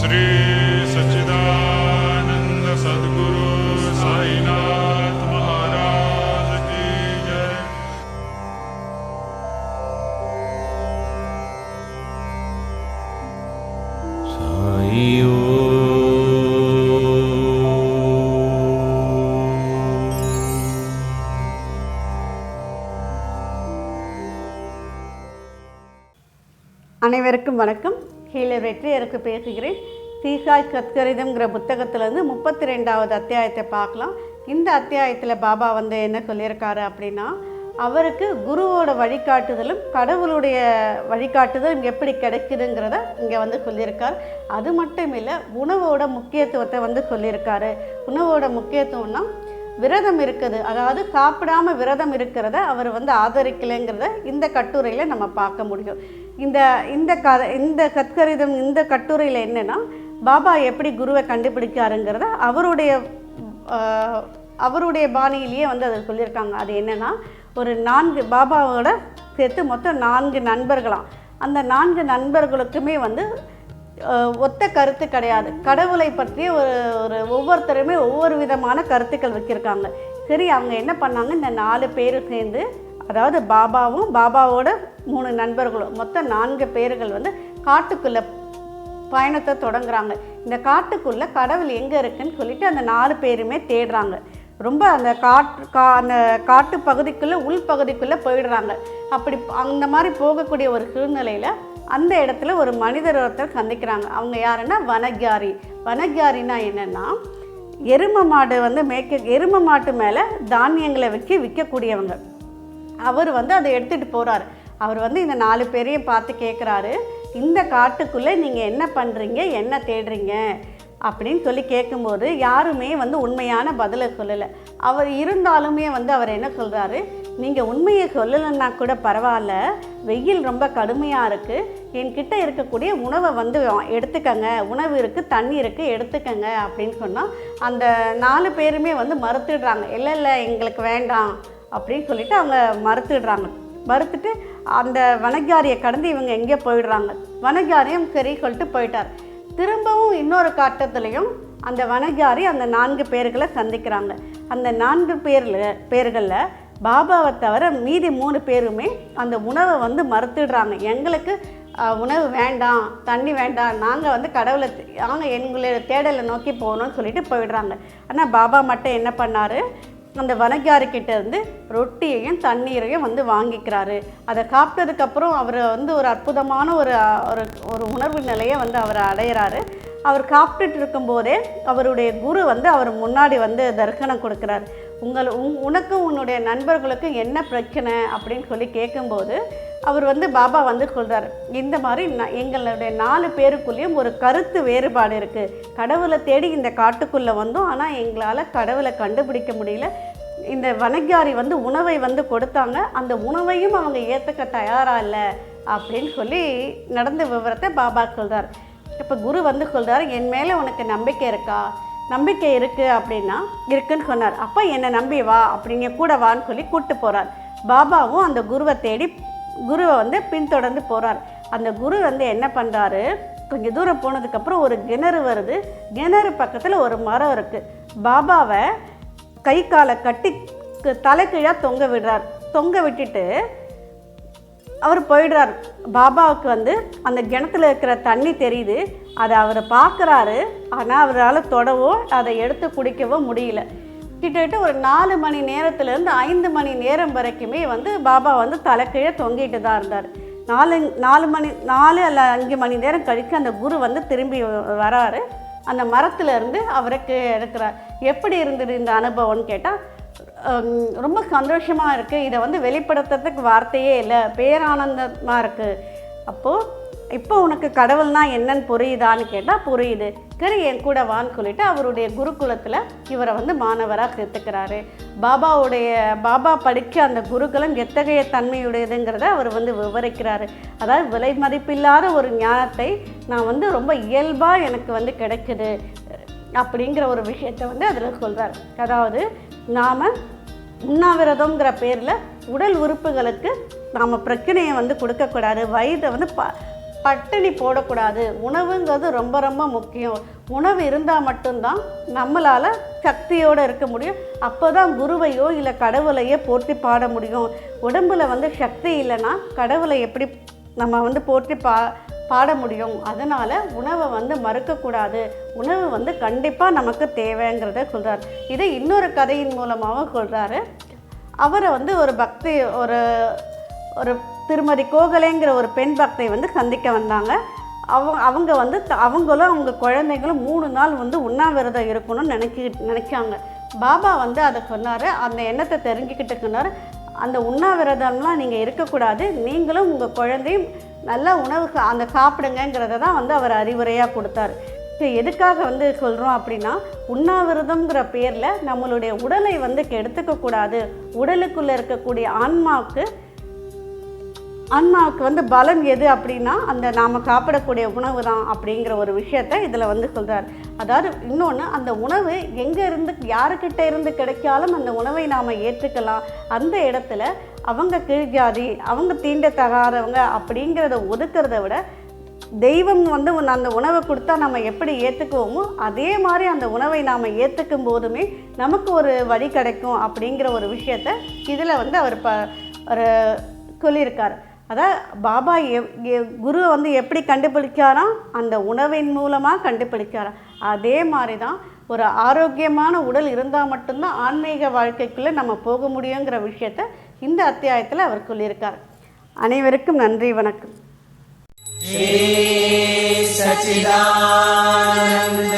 श्री सच्चिदानंद सद्गुरु साईनाथ महाराज की जय அனைவருக்கும் வணக்கம் கீழே வெற்றியருக்கு பேசுகிறேன். தீசாய் கத்கரிதம்ங்கிற புத்தகத்திலேருந்து முப்பத்தி ரெண்டாவது அத்தியாயத்தை பார்க்கலாம். இந்த அத்தியாயத்தில் பாபா வந்து என்ன சொல்லியிருக்காரு அப்படின்னா அவருக்கு குருவோட வழிகாட்டுதலும் கடவுளுடைய வழிகாட்டுதலும் எப்படி கிடைக்குதுங்கிறத இங்கே வந்து சொல்லியிருக்கார். அது மட்டும் இல்லை உணவோட முக்கியத்துவத்தை வந்து சொல்லியிருக்காரு. உணவோட முக்கியத்துவம்னா விரதம் இருக்குது. அதாவது சாப்பிடாம விரதம் இருக்கிறத அவர் வந்து ஆதரிக்கலைங்கிறத இந்த கட்டுரையில் நம்ம பார்க்க முடியும். இந்த இந்த க இந்த சத்கரிதம் இந்த கட்டுரையில் என்னென்னா பாபா எப்படி குருவை கண்டுபிடிக்காருங்கிறத அவருடைய அவருடைய பாணியிலேயே வந்து அதை சொல்லியிருக்காங்க. அது என்னென்னா ஒரு நான்கு பாபாவோட சேர்த்து மொத்தம் நான்கு நண்பர்களாம். அந்த நான்கு நண்பர்களுக்குமே வந்து ஒத்த கருத்து கிடையாது. கடவுளை பற்றி ஒரு ஒரு ஒவ்வொருத்தருமே ஒவ்வொரு விதமான கருத்துக்கள் வச்சுருக்காங்க. சரி அவங்க என்ன பண்ணாங்க? இந்த நாலு பேர் சேர்ந்து அதாவது பாபாவும் பாபாவோட மூணு நண்பர்களும் மொத்தம் நான்கு பேர்கள் வந்து காட்டுக்குள்ளே பயணத்தை தொடங்குறாங்க. இந்த காட்டுக்குள்ளே கடவுள் எங்கே இருக்குன்னு சொல்லிட்டு அந்த நாலு பேருமே தேடுறாங்க. ரொம்ப அந்த காட்டு கா அந்த காட்டு பகுதிக்குள்ளே உள் பகுதிக்குள்ளே போயிடுறாங்க. அப்படி அந்த மாதிரி போகக்கூடிய ஒரு சூழ்நிலையில் அந்த இடத்துல ஒரு மனிதர் ஒருத்தர் சந்திக்கிறாங்க. அவங்க யாருன்னா வனஜாரி. வனஜாரினா என்னென்னா எரும மாடு வந்து மேய்க்க எரும மாட்டு மேலே தானியங்களை வச்சு விற்கக்கூடியவங்க. அவர் வந்து அதை எடுத்துகிட்டு போகிறாரு அவர் வந்து இந்த நாலு பேரையும் பார்த்து கேட்குறாரு இந்த காட்டுக்குள்ளே நீங்கள் என்ன பண்ணுறீங்க என்ன தேடுறீங்க? அப்படின்னு சொல்லி கேட்கும்போது யாருமே வந்து உண்மையான பதிலை சொல்லலை. அவர் இருந்தாலுமே வந்து அவர் என்ன சொல்கிறாரு நீங்கள் உண்மையை சொல்லலைன்னா கூட பரவாயில்ல வெயில் ரொம்ப கடுமையாக இருக்குது என்கிட்ட இருக்கக்கூடிய உணவை வந்து எடுத்துக்கங்க உணவு இருக்குது தண்ணி இருக்குது எடுத்துக்கங்க. அப்படின்னு சொன்னால் அந்த நாலு பேருமே வந்து மறுத்துடுறாங்க. இல்லை இல்லை எங்களுக்கு வேண்டாம். அப்படின்னு சொல்லிட்டு அவங்க மறுத்துடுறாங்க. மறுத்துட்டு அந்த வனஜாரியை கடந்து இவங்க எங்கேயோ போயிடுறாங்க? வனஜாரியும் சரி சொல்லிட்டு போயிட்டார். திரும்பவும் இன்னொரு காட்டத்துலேயும் அந்த வனஜாரி அந்த நான்கு பேர்களை சந்திக்கிறாங்க. அந்த நான்கு பேரில் பேர்களில் பாபாவை தவிர மீதி மூணு பேருமே அந்த உணவை வந்து மறுத்துடுறாங்க. எங்களுக்கு உணவு வேண்டாம் தண்ணி வேண்டாம் நாங்கள் வந்து கடவுளை நாங்கள் எங்களுடைய தேடலை நோக்கி போகணும்னு சொல்லிட்டு போயிடுறாங்க. ஆனால் பாபா மட்டும் என்ன பண்ணார்? அந்த வனஜாரிக்கிட்ட இருந்து ரொட்டியையும் தண்ணீரையும் வந்து வாங்கிக்கிறாரு. அதை சாப்பிட்டதுக்கப்புறம் அவர் வந்து ஒரு அற்புதமான ஒரு ஒரு ஒரு உணர்வு நிலையை வந்து அவர் அடையிறாரு. அவர் சாப்பிட்டுட்டு இருக்கும்போதே அவருடைய குரு வந்து அவர் முன்னாடி வந்து தரிசனம் கொடுக்குறாரு. உங்கள் உன் உனக்கும் உன்னுடைய நண்பர்களுக்கும் என்ன பிரச்சனை அப்படின்னு சொல்லி கேட்கும்போது அவர் வந்து பாபா வந்து சொல்கிறார் இந்த மாதிரி நான் எங்களுடைய நாலு பேருக்குள்ளேயும் ஒரு கருத்து வேறுபாடு இருக்குது கடவுளை தேடி இந்த காட்டுக்குள்ளே வந்தோம் ஆனால் எங்களால் கடவுளை கண்டுபிடிக்க முடியல. இந்த வனக்காரி வந்து உணவை வந்து கொடுத்தாங்க அந்த உணவையும் அவங்க ஏற்றுக்க தயாராக இல்லை அப்படின்னு சொல்லி நடந்த விவரத்தை பாபா சொல்கிறார் இப்போ குரு வந்து சொல்கிறார் என் மேலே உனக்கு நம்பிக்கை இருக்கா? நம்பிக்கை இருக்குது அப்படின்னா இருக்குன்னு சொன்னார். அப்போ என்னை நம்பி வா அப்படிங்க கூட வான்னு சொல்லி கூப்பிட்டு போகிறார் பாபாவும் அந்த குருவை தேடி குருவை வந்து பின்தொடர்ந்து போகிறார் அந்த குரு வந்து என்ன பண்ணுறாரு கொஞ்சம் தூரம் போனதுக்கப்புறம் ஒரு கிணறு வருது. கிணறு பக்கத்தில் ஒரு மரம் இருக்குது பாபாவை கை காலை கட்டி தலைக்கீழாக தொங்க விடுறார். தொங்க விட்டுட்டு அவர் போயிடுறார். பாபாவுக்கு வந்து அந்த கிணத்துல இருக்கிற தண்ணி தெரியுது. அதை அவர் பார்க்குறாரு. ஆனால் அவரால் தொடவோ அதை எடுத்து குடிக்கவோ முடியல. கிட்டத்தட்ட ஒரு நாலு மணி நேரத்துலேருந்து ஐந்து மணி நேரம் வரைக்குமே வந்து பாபா வந்து தலைக்கீழே தொங்கிட்டு தான் இருந்தார். நாலு நாலு மணி நாலு அல்ல அஞ்சு மணி நேரம் கழித்து அந்த குரு வந்து திரும்பி வராரு. அந்த மரத்துலேருந்து அவருக்கு எடுக்கிறார் எப்படி இருந்தது இந்த அனுபவம்னு கேட்டால் ரொம்ப சந்தோஷமாக இருக்குது இதை வந்து வெளிப்படுத்துறதுக்கு வார்த்தையே இல்லை. பேரானந்தமாக இருக்குது அப்போது இப்போ உனக்கு கடவுள்னா என்னன்னு புரியுதான்னு கேட்டால் புரியுது. சரி என் கூட வான்னு சொல்லிட்டு அவருடைய குருகுலத்தில் இவரை வந்து மாணவராக சேர்த்துக்கிறாரு. பாபாவுடைய பாபா படித்த அந்த குருகுலம் எத்தகைய தன்மையுடையதுங்கிறத அவர் வந்து விவரிக்கிறாரு. அதாவது விலை மதிப்பில்லாத ஒரு ஞானத்தை நான் வந்து ரொம்ப இயல்பாக எனக்கு வந்து கிடைக்குது அப்படிங்கிற ஒரு விஷயத்தை வந்து அதில் சொல்கிறார் அதாவது நாம் உண்ணாவிரதம்ங்கிற பேரில் உடல் உறுப்புகளுக்கு நாம் பிரச்சனையை வந்து கொடுக்கக்கூடாது. வயதை வந்து ப பட்டினி போடக்கூடாது. உணவுங்கிறது ரொம்ப ரொம்ப முக்கியம். உணவு இருந்தால் மட்டும்தான் நம்மளால் சக்தியோடு இருக்க முடியும். அப்போ தான் குருவையோ இல்லை கடவுளையோ போர்த்தி பாட முடியும். உடம்புல வந்து சக்தி இல்லைன்னா கடவுளை எப்படி நம்ம வந்து போர்த்தி பா பாட முடியும்? அதனால் உணவை வந்து மறுக்கக்கூடாது. உணவு வந்து கண்டிப்பாக நமக்கு தேவைங்கிறத சொல்கிறார் இதை இன்னொரு கதையின் மூலமாகவும் சொல்கிறாரு அவரை வந்து ஒரு பக்தி ஒரு ஒரு திருமதி கோகலேங்கிற ஒரு பெண் பக்தை வந்து சந்திக்க வந்தாங்க. அவங்க அவங்க வந்து த- அவங்களும் அவங்க குழந்தைங்களும் மூணு நாள் வந்து உண்ணாவிரதம் இருக்கணும்னு நினைக்கி நினைச்சாங்க. பாபா வந்து அதை சொன்னார். அந்த எண்ணத்தை தெரிஞ்சுக்கிட்டு சொன்னார். அந்த உண்ணாவிரதம்லாம் நீங்கள் இருக்கக்கூடாது. நீங்களும் உங்கள் குழந்தையும் நல்லா உணவு அந்த சாப்பிடுங்கிறத தான் வந்து அவர் அறிவுரையாக கொடுத்தார். இப்போ எதுக்காக வந்து சொல்கிறோம் அப்படின்னா உண்ணாவிரதம்ங்கிற பேரில் நம்மளுடைய உடலை வந்து கெடுத்துக்கக்கூடாது. உடலுக்குள்ளே இருக்கக்கூடிய ஆன்மாவுக்கு ஆன்மாவுக்கு வந்து பலம் எது அப்படின்னா அந்த நாம் சாப்பிடக்கூடிய உணவு தான் அப்படிங்கிற ஒரு விஷயத்த இதில் வந்து சொல்கிறார் அதாவது இன்னொன்று அந்த உணவு எங்கே இருந்து யாருக்கிட்ட இருந்து கிடைச்சாலும் அந்த உணவை நாம் ஏற்றுக்கலாம் அந்த இடத்துல அவங்க கீழ்ஜாதி ஜாதி அவங்க தீண்டத்தகாதவங்க அப்படிங்கிறத ஒதுக்கிறத விட தெய்வம் வந்து அந்த உணவை கொடுத்தா நம்ம எப்படி ஏற்றுக்குவோமோ அதே மாதிரி அந்த உணவை நாம் ஏற்றுக்கும் போதுமே நமக்கு ஒரு வழி கிடைக்கும் அப்படிங்கிற ஒரு விஷயத்த இதில் வந்து அவர் ப ஒரு சொல்லியிருக்கார். அதான் பாபா எ குருவை வந்து எப்படி கண்டுபிடிக்காரா அந்த உணவின் மூலமாக கண்டுபிடிக்காராம் அதே மாதிரி தான் ஒரு ஆரோக்கியமான உடல் இருந்தால் மட்டும்தான் ஆன்மீக வாழ்க்கைக்குள்ளே நம்ம போக முடியுங்கிற விஷயத்தை இந்த அத்தியாயத்தில் அவர் சொல்லியிருக்கார். அனைவருக்கும் நன்றி வணக்கம். சச்சிதானந்த